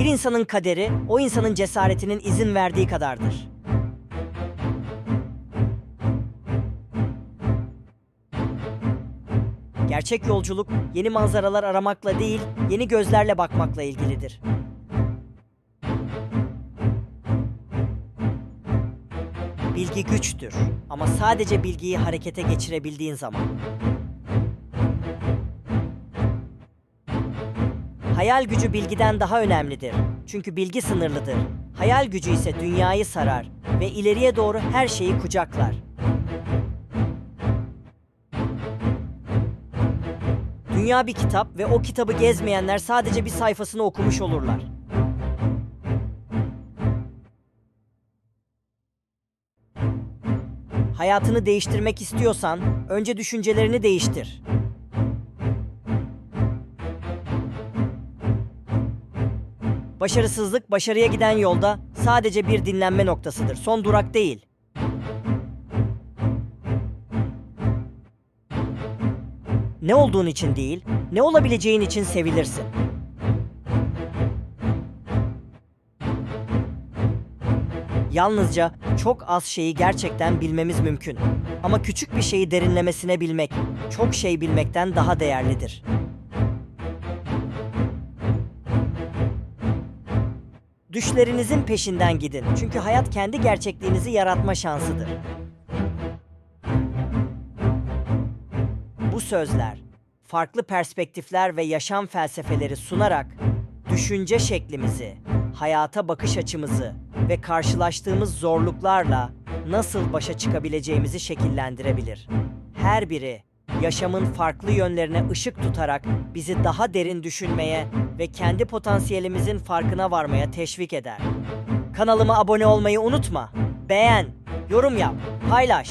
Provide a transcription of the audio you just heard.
Bir insanın kaderi, o insanın cesaretinin izin verdiği kadardır. Gerçek yolculuk yeni manzaralar aramakla değil, yeni gözlerle bakmakla ilgilidir. Bilgi güçtür ama sadece bilgiyi harekete geçirebildiğin zaman. Hayal gücü bilgiden daha önemlidir. Çünkü bilgi sınırlıdır. Hayal gücü ise dünyayı sarar ve ileriye doğru her şeyi kucaklar. Dünya bir kitap ve o kitabı gezmeyenler sadece bir sayfasını okumuş olurlar. Hayatını değiştirmek istiyorsan önce düşüncelerini değiştir. Başarısızlık başarıya giden yolda sadece bir dinlenme noktasıdır. Son durak değil. Ne olduğun için değil, ne olabileceğin için sevilirsin. Yalnızca çok az şeyi gerçekten bilmemiz mümkün. Ama küçük bir şeyi derinlemesine bilmek, çok şey bilmekten daha değerlidir. Düşlerinizin peşinden gidin. Çünkü hayat kendi gerçekliğinizi yaratma şansıdır. Bu sözler, farklı perspektifler ve yaşam felsefeleri sunarak düşünce şeklimizi, hayata bakış açımızı ve karşılaştığımız zorluklarla nasıl başa çıkabileceğimizi şekillendirebilir. Her biri yaşamın farklı yönlerine ışık tutarak bizi daha derin düşünmeye ve kendi potansiyelimizin farkına varmaya teşvik eder. Kanalıma abone olmayı unutma. Beğen, yorum yap, paylaş.